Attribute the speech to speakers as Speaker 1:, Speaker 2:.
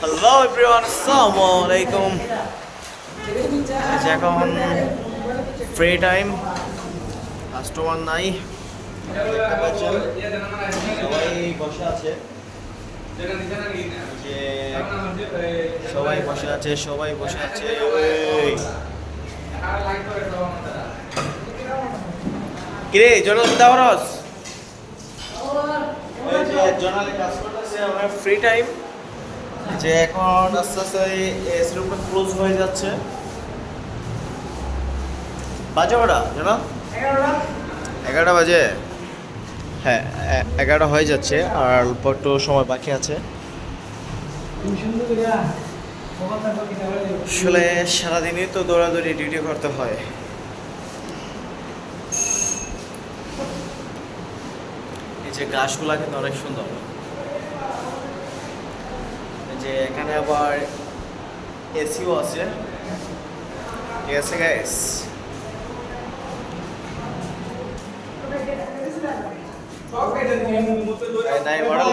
Speaker 1: Hello everyone আসসালামু আলাইকুম এখন ফ্রি টাইম কাস্টমার নাই. সবাই বসে আছে। সবাই বসে আছে, সবাই বসে আছে। কিরে এই যে জনালে কাজ করতেছে, আমরা ফ্রি টাইম যে এখন আস্তে আস্তে এসি রুমটা ক্লোজ হয়ে যাচ্ছে। বাজে ওটা জানো? এগারোটা বাজে। হ্যাঁ এগারোটা হয়ে যাচ্ছে, আর অল্প একটু সময় বাকি আছে। আসলে সারাদিনই তো দৌড়াদৌড়ি ডিউটি করতে হয়। এই যে গাছগুলা কিন্তু অনেক সুন্দর এই যে এখানে আবার এসিও আছে। ঠিক আছে গাইস নাই মডেল